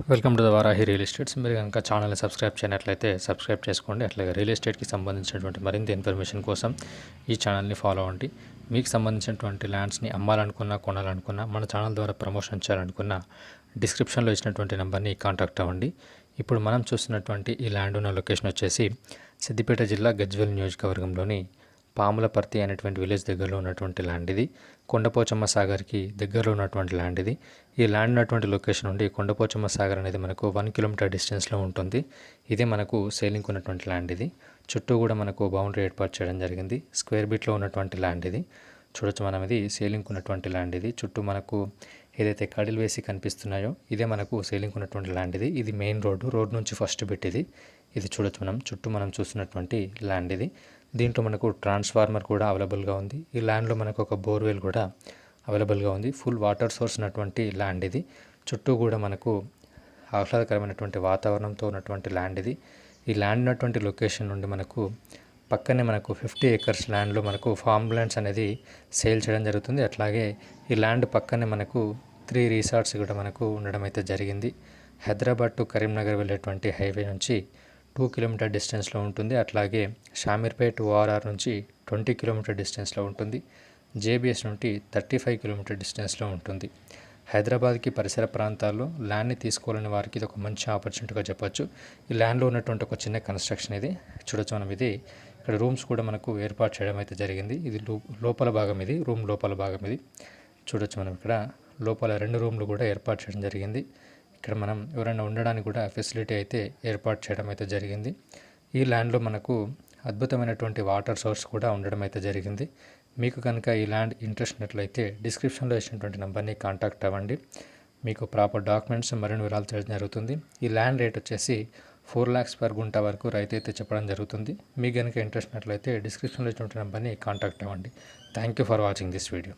Welcome to the Varahi real estates మీరు కనుక ఛానల్ని సబ్స్క్రైబ్ చేయనట్లయితే సబ్స్క్రైబ్ చేసుకోండి. అట్లాగే రియల్ ఎస్టేట్కి సంబంధించినటువంటి మరింత ఇన్ఫర్మేషన్ కోసం ఈ ఛానల్ని ఫాలో అవ్వండి. మీకు సంబంధించినటువంటి ల్యాండ్స్ని అమ్మాలనుకున్నా కొనాలనుకున్నా మన ఛానల్ ద్వారా ప్రమోషన్ చేయాలనుకున్నా డిస్క్రిప్షన్లో ఇచ్చినటువంటి నెంబర్ని కాంటాక్ట్ అవ్వండి. ఇప్పుడు మనం చూస్తున్నటువంటి ఈ ల్యాండ్ ఉన్న లొకేషన్ వచ్చేసి సిద్దిపేట జిల్లా గజ్వెల్ నియోజకవర్గంలోని పాములపర్తి అనేటువంటి విలేజ్ దగ్గరలో ఉన్నటువంటి ల్యాండ్ ఇది. కొండపోచమ్మ సాగర్కి దగ్గరలో ఉన్నటువంటి ల్యాండ్ ఇది. ఈ ల్యాండ్ ఉన్నటువంటి లొకేషన్ నుండి కొండపోచమ్మ సాగర్ అనేది మనకు వన్ కిలోమీటర్ డిస్టెన్స్లో ఉంటుంది. ఇదే మనకు సేలింగ్ ఉన్నటువంటి ల్యాండ్ ఇది. చుట్టూ కూడా మనకు బౌండరీ ఏర్పాటు చేయడం జరిగింది. స్క్వేర్ బీట్లో ఉన్నటువంటి ల్యాండ్ ఇది. చూడొచ్చు మనం ఇది సేలింగ్ ఉన్నటువంటి ల్యాండ్ ఇది. చుట్టూ మనకు ఏదైతే కడిలు వేసి కనిపిస్తున్నాయో ఇదే మనకు సేలింగ్ ఉన్నటువంటి ల్యాండ్ ఇది. ఇది మెయిన్ రోడ్డు రోడ్ నుంచి ఫస్ట్ బిట్ ఇది. ఇది చూడొచ్చు మనం. చుట్టూ మనం చూస్తున్నటువంటి ల్యాండ్ ఇది. దీంట్లో మనకు ట్రాన్స్ఫార్మర్ కూడా అవైలబుల్గా ఉంది. ఈ ల్యాండ్లో మనకు ఒక బోర్వెల్ కూడా అవైలబుల్గా ఉంది. ఫుల్ వాటర్ సోర్స్ ఉన్నటువంటి ల్యాండ్ ఇది. చుట్టూ కూడా మనకు ఆహ్లాదకరమైనటువంటి వాతావరణంతో ఉన్నటువంటి ల్యాండ్ ఇది. ఈ ల్యాండ్ ఉన్నటువంటి లొకేషన్ నుండి మనకు పక్కనే మనకు ఫిఫ్టీ ఏకర్స్ ల్యాండ్లో మనకు ఫార్మ్ ల్యాండ్స్ అనేది సేల్ చేయడం జరుగుతుంది. అట్లాగే ఈ ల్యాండ్ పక్కనే మనకు త్రీ రిసార్ట్స్ కూడా మనకు ఉండడం అయితే జరిగింది. హైదరాబాద్ టు కరీంనగర్ వెళ్ళేటువంటి హైవే నుంచి టూ కిలోమీటర్ డిస్టెన్స్లో ఉంటుంది. అట్లాగే షామీర్పేట్ ఓఆర్ఆర్ నుంచి ట్వంటీ కిలోమీటర్ డిస్టెన్స్లో ఉంటుంది. జేబీఎస్ నుండి థర్టీ ఫైవ్ కిలోమీటర్ డిస్టెన్స్లో ఉంటుంది. హైదరాబాద్కి పరిసర ప్రాంతాల్లో ల్యాండ్ని తీసుకోవాలని వారికి ఇది ఒక మంచి ఆపర్చునిటీగా చెప్పొచ్చు. ఈ ల్యాండ్లో ఉన్నటువంటి ఒక చిన్న కన్స్ట్రక్షన్ ఇది. చూడొచ్చు మనం ఇది. ఇక్కడ రూమ్స్ కూడా మనకు ఏర్పాటు చేయడం అయితే జరిగింది. ఇది లో- లోపల భాగం ఇది. రూమ్ లోపల భాగం ఇది. చూడొచ్చు మనం ఇక్కడ. లోపల రెండు రూమ్లు కూడా ఏర్పాటు చేయడం జరిగింది. ఇక్కడ మనం ఎవరైనా ఉండడానికి కూడా ఫెసిలిటీ అయితే ఏర్పాటు చేయడం అయితే జరిగింది. ఈ ల్యాండ్లో మనకు అద్భుతమైనటువంటి వాటర్ సోర్స్ కూడా ఉండడం అయితే జరిగింది. మీకు కనుక ఈ ల్యాండ్ ఇంట్రెస్ట్ ఉన్నట్లయితే డిస్క్రిప్షన్లో ఇచ్చినటువంటి నెంబర్ని కాంటాక్ట్ అవ్వండి. మీకు ప్రాపర్ డాక్యుమెంట్స్ మరిన్ని వివరాలు చేయడం జరుగుతుంది. ఈ ల్యాండ్ రేట్ వచ్చేసి ఫోర్ ల్యాక్స్ పర్ గుంట వరకు రైతు అయితే చెప్పడం జరుగుతుంది. మీకు కనుక ఇంట్రెస్ట్ ఉన్నట్లయితే డిస్క్రిప్షన్లో ఇచ్చినటువంటి నెంబర్ని కాంటాక్ట్ అవ్వండి. Thank you for watching this video